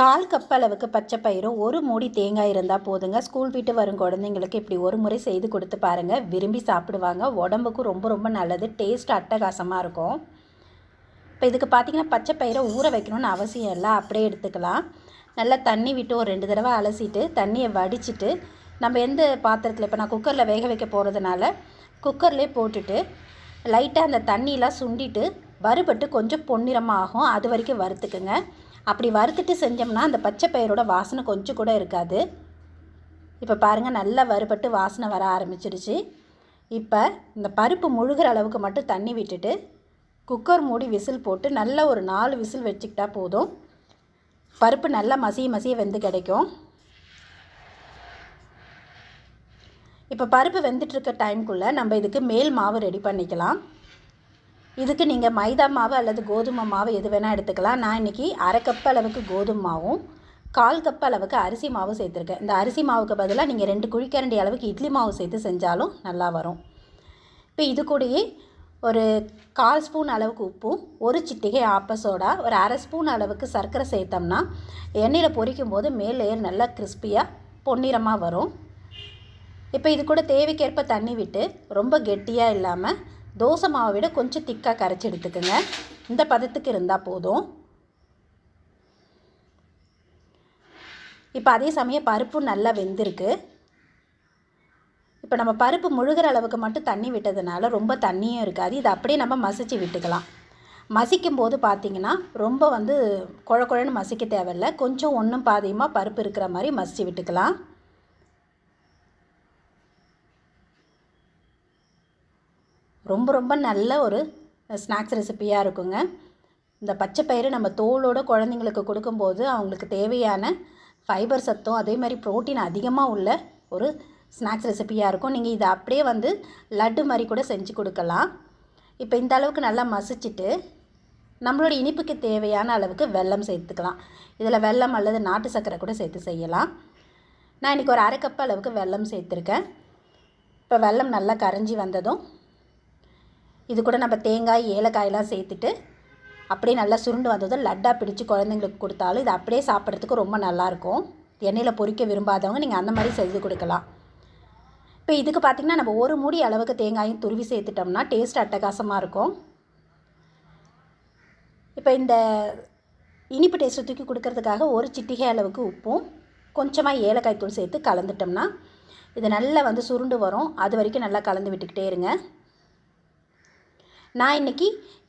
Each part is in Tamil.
கால் கப் அளவுக்கு பச்சை பயிரும் ஒரு மூடி தேங்காய் இருந்தால் போதுங்க. ஸ்கூல் விட்டு வரும் குழந்தைங்களுக்கு இப்படி ஒரு முறை செய்து கொடுத்து பாருங்கள் விரும்பி சாப்பிடுவாங்க. உடம்புக்கும் ரொம்ப ரொம்ப நல்லது. டேஸ்ட் அட்டகாசமாக இருக்கும். இப்போ இதுக்கு பார்த்தீங்கன்னா பச்சை பயிரை ஊற வைக்கணும்னு அவசியம் இல்லை. அப்படியே எடுத்துக்கலாம். நல்லா தண்ணி விட்டு ஒரு ரெண்டு தடவை அலசிட்டு தண்ணியை வடிச்சிட்டு நம்ம எந்த பாத்திரத்தில் இப்போ நான் குக்கரில் வேக வைக்க போகிறதுனால குக்கர்லேயே போட்டுட்டு லைட்டாக அந்த தண்ணியெலாம் சுண்டிட்டு வறுபட்டு கொஞ்சம் பொன்னிறமாக ஆகும் அது வரைக்கும் வறுத்துக்குங்க. அப்படி வறுத்துட்டு செஞ்சோம்னா அந்த பச்சை பயிரோட வாசனை கொஞ்சம் கூட இருக்காது. இப்போ பாருங்கள் நல்லா வறுபட்டு வாசனை வர ஆரம்பிச்சிருச்சு. இப்போ இந்த பருப்பு முழுகிற அளவுக்கு மட்டும் தண்ணி விட்டுட்டு குக்கர் மூடி விசில் போட்டு நல்ல ஒரு நாலு விசில் வச்சுக்கிட்டா போதும். பருப்பு நல்லா மசிய மசிய வெந்து கிடைக்கும். இப்போ பருப்பு வெந்துட்டுருக்க டைம்குள்ளே நம்ம இதுக்கு மேல் மாவு ரெடி பண்ணிக்கலாம். இதுக்கு நீங்கள் மைதா மாவு அல்லது கோதுமை மாவு எது வேணால் எடுத்துக்கலாம். நான் இன்றைக்கி அரை கப் அளவுக்கு கோதுமை மாவும் கால் கப் அளவுக்கு அரிசி மாவு சேர்த்துருக்கேன். இந்த அரிசி மாவுக்கு பதிலாக நீங்கள் ரெண்டு குழிக்கரண்டி அளவுக்கு இட்லி மாவு சேர்த்து செஞ்சாலும் நல்லா வரும். இப்போ இது கூடயே ஒரு கால் ஸ்பூன் அளவுக்கு உப்பும் ஒரு சிட்டிகை ஆப்ப சோடா ஒரு அரை ஸ்பூன் அளவுக்கு சர்க்கரை சேர்த்தோம்னா எண்ணெயில் பொரிக்கும் போது மேல் லேயர் நல்லா கிறிஸ்பியாக பொன்னிறமாக வரும். இப்போ இது கூட தேவைக்கேற்ப தண்ணி விட்டு ரொம்ப கெட்டியாக இல்லாமல் தோசை மாவை விட கொஞ்சம் திக்காக கரைச்சி எடுத்துக்கோங்க. இந்த பதத்துக்கு இருந்தால் போதும். இப்போ அதே சமயம் பருப்பும் நல்லா வெந்திருக்கு. இப்போ நம்ம பருப்பு முழுகிற அளவுக்கு மட்டும் தண்ணி விட்டதுனால ரொம்ப தண்ணியும் இருக்காது. இதை அப்படியே நம்ம மசிச்சு விட்டுக்கலாம். மசிக்கும் போது பார்த்திங்கன்னா ரொம்ப வந்து குழ குழன்னு மசிக்க தேவையில்ல. கொஞ்சம் ஒன்றும் பாதியமாக பருப்பு இருக்கிற மாதிரி மசிச்சு விட்டுக்கலாம். ரொம்ப ரொம்ப நல்ல ஒரு ஸ்நாக்ஸ் ரெசிப்பியாக இருக்குங்க. இந்த பச்சை பயிறு நம்ம தோலோட குழந்தைங்களுக்கு கொடுக்கும்போது அவங்களுக்கு தேவையான ஃபைபர் சத்தும் அதே மாதிரி ப்ரோட்டீன் அதிகமாக உள்ள ஒரு ஸ்நாக்ஸ் ரெசிப்பியாக இருக்கும். நீங்கள் இதை அப்படியே வந்து லட்டு மாதிரி கூட செஞ்சு கொடுக்கலாம். இப்போ இந்த அளவுக்கு நல்லா மசிச்சுட்டு நம்மளோட இனிப்புக்கு தேவையான அளவுக்கு வெல்லம் சேர்த்துக்கலாம். இதில் வெல்லம் அல்லது நாட்டு சர்க்கரை கூட சேர்த்து செய்யலாம். நான் இன்றைக்கி ஒரு அரை கப் அளவுக்கு வெல்லம் சேர்த்துருக்கேன். இப்போ வெல்லம் நல்லா கரைஞ்சி வந்ததும் இது கூட நம்ம தேங்காய் ஏலக்காயெல்லாம் சேர்த்துட்டு அப்படியே நல்லா சுருண்டு வந்ததும் லட்டாக பிடிச்சி குழந்தைங்களுக்கு கொடுத்தாலும் இது அப்படியே சாப்பிட்றதுக்கு ரொம்ப நல்லாயிருக்கும். எண்ணெயில் பொரிக்க விரும்பாதவங்க நீங்கள் அந்த மாதிரி செய்து கொடுக்கலாம். இப்போ இதுக்கு பார்த்திங்கன்னா நம்ம ஒரு மூடி அளவுக்கு தேங்காயும் துருவி சேர்த்துட்டோம்னா டேஸ்ட் அட்டகாசமாக இருக்கும். இப்போ இந்த இனிப்பு டேஸ்ட்டு தூக்கி கொடுக்கறதுக்காக ஒரு சிட்டிகை அளவுக்கு உப்பும் கொஞ்சமாக ஏலக்காய் தூள் சேர்த்து கலந்துட்டோம்னா இது நல்லா வந்து சுருண்டு வரும். அது வரைக்கும் நல்லா கலந்து விட்டுக்கிட்டே இருங்க. நான் இன்றைக்கி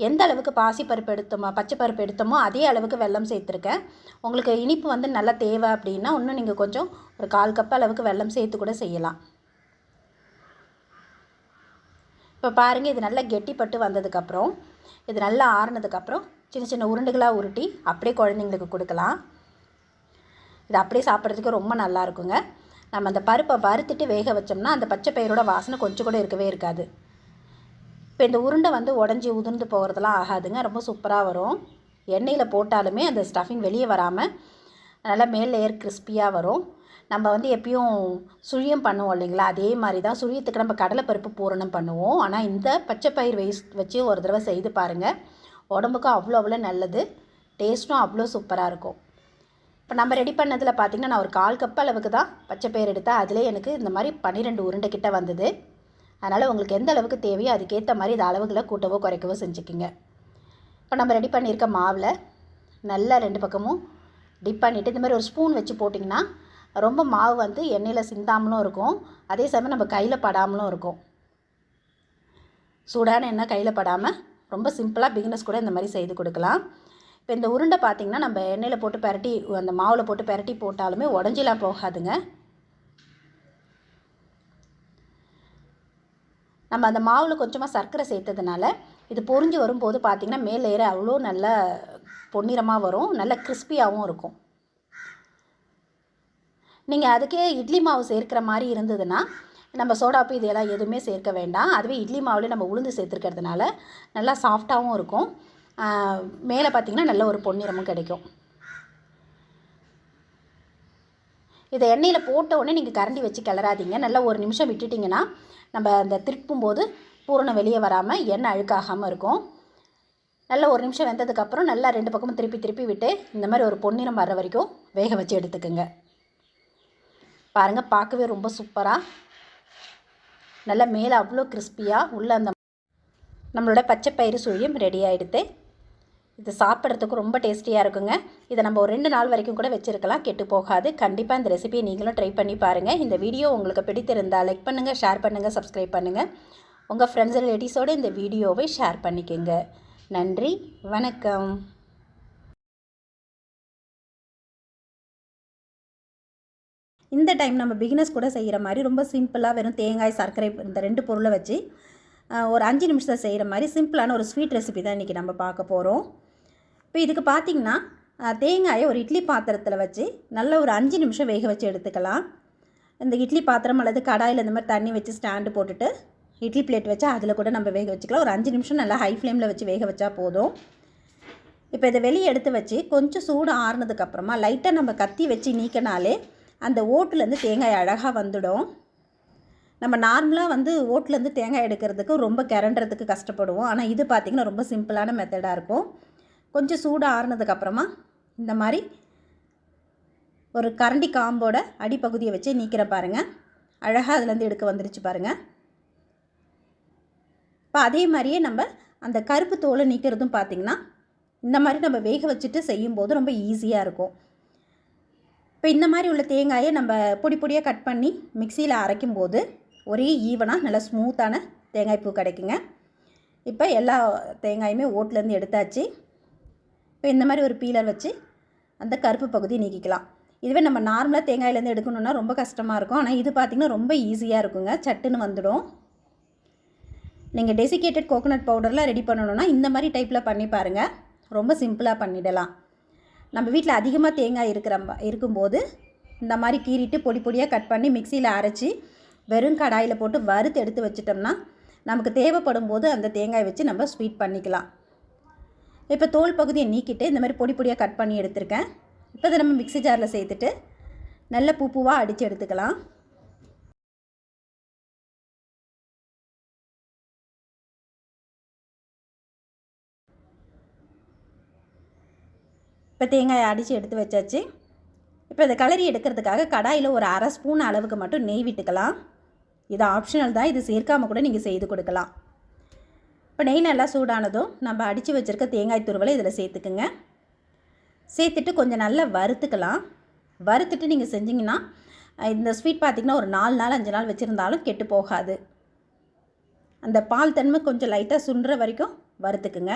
எந்த அளவுக்கு பாசி பருப்பு எடுத்தோமோ பச்சை பருப்பு எடுத்தோமோ அதே அளவுக்கு வெல்லம் சேர்த்துருக்கேன். உங்களுக்கு இனிப்பு வந்து நல்லா தேவை அப்படின்னா இன்னும் நீங்கள் கொஞ்சம் ஒரு கால் கப் அளவுக்கு வெல்லம் சேர்த்து கூட செய்யலாம். இப்போ பாருங்கள் இது நல்லா கெட்டிப்பட்டு வந்ததுக்கப்புறம் இது நல்லா ஆறுனதுக்கப்புறம் சின்ன சின்ன உருண்டுகளாக உருட்டி அப்படியே குழந்தைங்களுக்கு கொடுக்கலாம். இது அப்படியே சாப்பிட்றதுக்கு ரொம்ப நல்லா இருக்குங்க. நம்ம அந்த பருப்பை வறுத்துட்டு வேக வச்சோம்னா அந்த பச்சை பயிரோட வாசனை கொஞ்சம் கூட இருக்கவே இருக்காது. இப்போ இந்த உருண்டை வந்து உடஞ்சி உதிர்ந்து போகிறதுலாம் ஆகாதுங்க. ரொம்ப சூப்பராக வரும். எண்ணெயில் போட்டாலுமே அந்த ஸ்டஃபிங் வெளியே வராமல் நல்லா மேல் லேயர் கிறிஸ்பியாக வரும். நம்ம வந்து எப்பயும் சுழியம் பண்ணுவோம் இல்லைங்களா? அதே மாதிரி தான் சுழியத்துக்கு நம்ம கடலைப்பருப்பு பூரணம் பண்ணுவோம். ஆனால் இந்த பச்சை பயிர் வேஸ்ட் வச்சு ஒரு தடவை செய்து பாருங்கள் உடம்புக்கும் அவ்வளோ அவ்வளோ நல்லது. டேஸ்ட்டும் அவ்வளோ சூப்பராக இருக்கும். இப்போ நம்ம ரெடி பண்ணதில் பார்த்திங்கன்னா நான் ஒரு கால் கப் அளவுக்கு தான் பச்சை பயிர் எடுத்தேன். அதிலே எனக்கு இந்த மாதிரி பன்னிரெண்டு உருண்டை கிட்ட வந்தது. அதனால் உங்களுக்கு எந்த அளவுக்கு தேவையோ அதுக்கேற்ற மாதிரி இது அளவுகளை கூட்டவோ குறைக்கவோ செஞ்சுக்கிங்க. இப்போ நம்ம ரெடி பண்ணியிருக்க மாவில் நல்லா ரெண்டு பக்கமும் டிப் பண்ணிவிட்டு இந்த மாதிரி ஒரு ஸ்பூன் வச்சு போட்டிங்கன்னா ரொம்ப மாவு வந்து எண்ணெயில் சிந்தாமலும் இருக்கும். அதே சமயம் நம்ம கையில் படாமலும் இருக்கும். சூடான எண்ணெய் கையில் படாமல் ரொம்ப சிம்பிளாக பிகினஸ் கூட இந்த மாதிரி செய்து கொடுக்கலாம். இப்போ இந்த உருண்டை பார்த்திங்கன்னா நம்ம எண்ணெயில் போட்டு பரட்டி அந்த மாவில் போட்டு பரட்டி போட்டாலுமே உடஞ்சிலாம் போகாதுங்க. நம்ம அந்த மாவில் கொஞ்சமாக சர்க்கரை சேர்த்ததுனால இது பொறிஞ்சு வரும்போது பார்த்திங்கன்னா மேல் ஏற அவ்வளோ நல்ல பொன்னிறமாக வரும். நல்ல கிறிஸ்பியாகவும் இருக்கும். நீங்கள் அதுக்கே இட்லி மாவு சேர்க்குற மாதிரி இருந்ததுன்னா நம்ம சோடாப்பு இதெல்லாம் எதுவுமே சேர்க்க வேண்டாம். அதுவே இட்லி மாவுலேயே நம்ம உளுந்து சேர்த்துருக்கிறதுனால நல்லா சாஃப்டாகவும் இருக்கும். மேலே பார்த்திங்கன்னா நல்ல ஒரு பொன்னிறமும் கிடைக்கும். இதை எண்ணெயில் போட்ட உடனே நீங்கள் கரண்டி வச்சு கிளறாதீங்க. நல்லா ஒரு நிமிஷம் விட்டுட்டிங்கன்னா நம்ம அந்த திருப்பும் போது பூரணம் வெளியே வராமல் எண்ணெய் அழுக்காகாமல் இருக்கும். நல்லா ஒரு நிமிஷம் வெந்ததுக்கப்புறம் நல்லா ரெண்டு பக்கமும் திருப்பி திருப்பி விட்டு இந்த மாதிரி ஒரு பொன்னிறம் வர்ற வரைக்கும் வேக வச்சு எடுத்துக்கோங்க. பாருங்கள் பார்க்கவே ரொம்ப சூப்பராக நல்லா மேலே அவ்வளோ கிறிஸ்பியாக உள்ள அந்த நம்மளோட பச்சை பயிறு சுழியும் ரெடி ஆகிடுது இது சாப்பிட்றதுக்கு ரொம்ப டேஸ்டியாக இருக்குங்க. இதை நம்ம ஒரு ரெண்டு நாள் வரைக்கும் கூட வச்சுருக்கலாம். கெட்டு போகாது. கண்டிப்பாக இந்த ரெசிபியை நீங்களும் ட்ரை பண்ணி பாருங்கள் இந்த வீடியோ உங்களுக்கு பிடித்திருந்தால் லைக் பண்ணுங்கள் ஷேர் பண்ணுங்கள் சப்ஸ்கிரைப் பண்ணுங்கள் உங்கள் ஃப்ரெண்ட்ஸ் ரிலேட்டிவ்ஸோடு இந்த வீடியோவை ஷேர் பண்ணிக்கோங்க. நன்றி வணக்கம். இந்த டைம் நம்ம பிகினர்ஸ் கூட செய்கிற மாதிரி ரொம்ப சிம்பிளாக வெறும் தேங்காய் சர்க்கரை இந்த ரெண்டு பொருளை வச்சு ஒரு அஞ்சு நிமிஷத்தை செய்கிற மாதிரி சிம்பிளான ஒரு ஸ்வீட் ரெசிபி தான் இன்றைக்கி நம்ம பார்க்க போகிறோம் இப்போ இதுக்கு பார்த்திங்கன்னா தேங்காயை ஒரு இட்லி பாத்திரத்தில் வச்சு நல்ல ஒரு அஞ்சு நிமிஷம் வேக வச்சு எடுத்துக்கலாம். இந்த இட்லி பாத்திரம் அல்லது கடாயில் இந்த மாதிரி தண்ணி வச்சு ஸ்டாண்டு போட்டுட்டு இட்லி பிளேட் வச்சு அதில் கூட நம்ம வேக வச்சுக்கலாம். ஒரு அஞ்சு நிமிஷம் நல்லா ஹை ஃப்ளேமில் வச்சு வேக வச்சா போதும். இப்போ இதை வெளியே எடுத்து வச்சு கொஞ்சம் சூடு ஆறுனதுக்கப்புறமா லைட்டாக நம்ம கத்தி வச்சு நீக்கினாலே அந்த ஓட்டுலேருந்து தேங்காய் அழகாக வந்துடும். நம்ம நார்மலாக வந்து ஓட்டுலேருந்து தேங்காய் எடுக்கிறதுக்கு ரொம்ப கிரண்டுறதுக்கு கஷ்டப்படுவோம். ஆனால் இது பார்த்திங்கன்னா ரொம்ப சிம்பிளான மெத்தடாக இருக்கும். கொஞ்சம் சூடாக ஆறுனதுக்கப்புறமா இந்த மாதிரி ஒரு கரண்டி காம்போட அடிப்பகுதியை வச்சு நீக்கிற பாருங்கள் அழகாக அதுலேருந்து எடுக்க வந்துருச்சு பாருங்கள் இப்போ அதே மாதிரியே நம்ம அந்த கருப்பு தோலை நீக்கிறதும் பார்த்திங்கன்னா இந்த மாதிரி நம்ம வேக வச்சுட்டு செய்யும்போது ரொம்ப ஈஸியாக இருக்கும். இப்போ இந்த மாதிரி உள்ள தேங்காயை நம்ம பொடி பொடியாக கட் பண்ணி மிக்சியில் அரைக்கும் போது ஒரே ஈவனாக நல்லா ஸ்மூத்தான தேங்காய் பூ கிடைக்குங்க. இப்போ எல்லா தேங்காயுமே ஓட்டிலேருந்து எடுத்தாச்சு. இப்போ இந்த மாதிரி ஒரு பீலர் வச்சு அந்த கருப்பு பகுதியை நீக்கிக்கலாம். இதுவே நம்ம நார்மலாக தேங்காயிலேருந்து எடுக்கணுன்னா ரொம்ப கஷ்டமாக இருக்கும். ஆனால் இது பார்த்திங்கன்னா ரொம்ப ஈஸியாக இருக்குங்க. சட்டுன்னு வந்துடும். நீங்கள் டெசிகேட்டட் கோகோனட் பவுடர்லாம் ரெடி பண்ணணுன்னா இந்த மாதிரி டைப்பில் பண்ணி பாருங்கள் ரொம்ப சிம்பிளாக பண்ணிடலாம். நம்ம வீட்டில் அதிகமாக தேங்காய் இருக்கிற இருக்கும்போது இந்த மாதிரி கீறிட்டு பொடி பொடியாக கட் பண்ணி மிக்சியில் அரைச்சி வெறும் கடாயில் போட்டு வறுத்து எடுத்து வச்சிட்டோம்னா நமக்கு தேவைப்படும் போது அந்த தேங்காய் வச்சு நம்ம ஸ்வீட் பண்ணிக்கலாம். இப்போ தோல் பகுதியை நீக்கிட்டு இந்த மாதிரி பொடி பொடியாக கட் பண்ணி எடுத்திருக்கேன். இப்போ இதை நம்ம மிக்ஸி ஜாரில் சேர்த்துட்டு நல்ல பூ பூவாக அடித்து எடுத்துக்கலாம். இப்போ தேங்காயை அடித்து எடுத்து வச்சாச்சு. இப்போ இதை கலரி எடுக்கிறதுக்காக கடாயில் ஒரு அரை ஸ்பூன் அளவுக்கு மட்டும் நெய் விட்டுக்கலாம். இது ஆப்ஷனல் தான் இது சேர்க்காமல் கூட நீங்கள் செய்து கொடுக்கலாம். இப்போ நெய் நல்லா சூடானதும் நம்ம அடித்து வச்சுருக்க தேங்காய் துருவலை இதில் சேர்த்துக்குங்க. சேர்த்துட்டு கொஞ்சம் நல்லா வறுத்துக்கலாம். வறுத்துட்டு நீங்கள் செஞ்சிங்கன்னா இந்த ஸ்வீட் பார்த்திங்கன்னா ஒரு நாலு நாள் அஞ்சு நாள் வச்சுருந்தாலும் கெட்டு போகாது. அந்த பால் தன்மை கொஞ்சம் லைட்டாக சுண்டுற வரைக்கும் வறுத்துக்குங்க.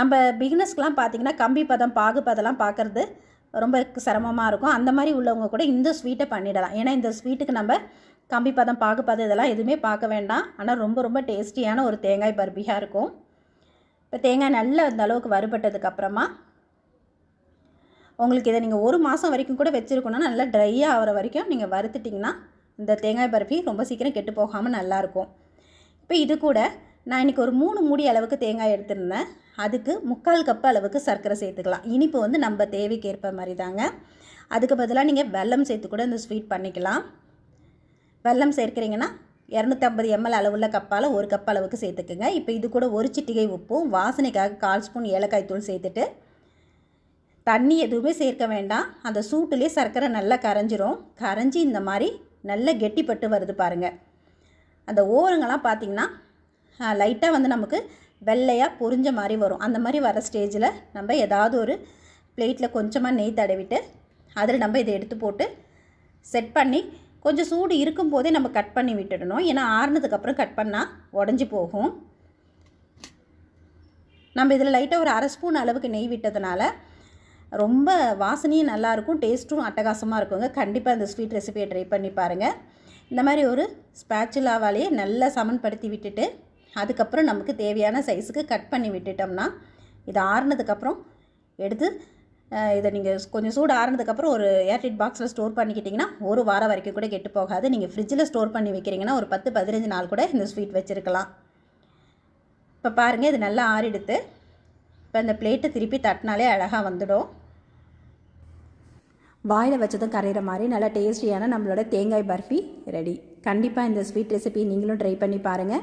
நம்ம பிகினஸ்க்கெலாம் பார்த்திங்கன்னா கம்பி பதம் பாகு பதம்லாம் பார்க்குறது ரொம்ப சிரமமாக இருக்கும். அந்த மாதிரி உள்ளவங்க கூட இந்த ஸ்வீட்டை பண்ணிடலாம். ஏன்னா இந்த ஸ்வீட்டுக்கு நம்ம கம்பி பதம் பாகு பதம் இதெல்லாம் எதுவுமே பார்க்க வேண்டாம். ஆனால் ரொம்ப ரொம்ப டேஸ்டியான ஒரு தேங்காய் பர்பியாக இருக்கும். இப்போ தேங்காய் நல்லா இந்த அளவுக்கு வறுபட்டதுக்கப்புறமா உங்களுக்கு இதை நீங்கள் ஒரு மாதம் வரைக்கும் கூட வச்சுருக்கணும்னா நல்லா ட்ரையாக ஆகிற வரைக்கும் நீங்கள் வறுத்துட்டிங்கன்னா இந்த தேங்காய் பர்ஃபி ரொம்ப சீக்கிரம் கெட்டு போகாமல் நல்லாயிருக்கும் இப்போ இது கூட நான் இன்றைக்கி ஒரு மூணு மூடி அளவுக்கு தேங்காய் எடுத்திருந்தேன். அதுக்கு முக்கால் கப்பு அளவுக்கு சர்க்கரை சேர்த்துக்கலாம். இனிப்பு வந்து நம்ம தேவைக்கு ஏற்ப மாதிரி தாங்க அதுக்கு பதிலாக நீங்கள் வெல்லம் சேர்த்து கூட இந்த ஸ்வீட் பண்ணிக்கலாம். வெல்லம் சேர்க்குறீங்கன்னா இரநூத்தம்பது எம்எல் அளவுள்ள கப்பால் ஒரு கப் அளவுக்கு சேர்த்துக்குங்க. இப்போ இது கூட ஒரு சிட்டிகை உப்பும் வாசனைக்காக கால் ஸ்பூன் ஏலக்காய் தூள் சேர்த்துட்டு தண்ணி எதுவுமே சேர்க்க வேண்டாம். அந்த சூட்டுலேயே சர்க்கரை நல்லா கரைஞ்சிரும். கரைஞ்சி இந்த மாதிரி நல்ல கெட்டிப்பட்டு வருது பாருங்கள் அந்த ஓரங்கள்லாம் பார்த்திங்கன்னா லைட்டாக வந்து நமக்கு வெள்ளையாக பொரிஞ்ச மாதிரி வரும். அந்த மாதிரி வர ஸ்டேஜில் நம்ம ஏதாவது ஒரு பிளேட்டில் கொஞ்சமாக நெய் தடவிட்டு அதில் நம்ம இதை எடுத்து போட்டு செட் பண்ணி கொஞ்சம் சூடு இருக்கும்போதே நம்ம கட் பண்ணி விட்டுடணும். ஏன்னா ஆறுனதுக்கப்புறம் கட் பண்ணால் உடஞ்சி போகும். நம்ம இதில் லைட்டாக ஒரு அரை ஸ்பூன் அளவுக்கு நெய் விட்டதுனால ரொம்ப வாசனையும் நல்லாயிருக்கும் டேஸ்ட்டும் அட்டகாசமாக இருக்குங்க. கண்டிப்பாக இந்த ஸ்வீட் ரெசிபியை ட்ரை பண்ணி பாருங்கள் இந்த மாதிரி ஒரு ஸ்பேச்சுலாவாலேயே நல்லா சமன்படுத்தி விட்டுட்டு அதுக்கப்புறம் நமக்கு தேவையான சைஸுக்கு கட் பண்ணி விட்டுட்டோம்னா இது ஆறுனதுக்கப்புறம் எடுத்து இதை நீங்கள் கொஞ்சம் சூடு ஆறுனதுக்கப்புறம் ஒரு ஏர்டைட் பாக்ஸில் ஸ்டோர் பண்ணிக்கிட்டிங்கன்னா ஒரு வாரம் வரைக்கும் கூட கெட்டு போகாது. நீங்கள் ஃப்ரிட்ஜில் ஸ்டோர் பண்ணி வைக்கிறீங்கன்னா ஒரு பத்து பதினஞ்சு நாள் கூட இந்த ஸ்வீட் வச்சுருக்கலாம். இப்போ பாருங்கள் இது நல்லா ஆறிடுத்து. இப்போ இந்த பிளேட்டை திருப்பி தட்டினாலே அழகாக வந்துடும். வாயில் வச்சதும் கரையிற மாதிரி நல்லா டேஸ்டியான நம்மளோட தேங்காய் பர்ஃபி ரெடி. கண்டிப்பாக இந்த ஸ்வீட் ரெசிபி நீங்களும் ட்ரை பண்ணி பாருங்கள்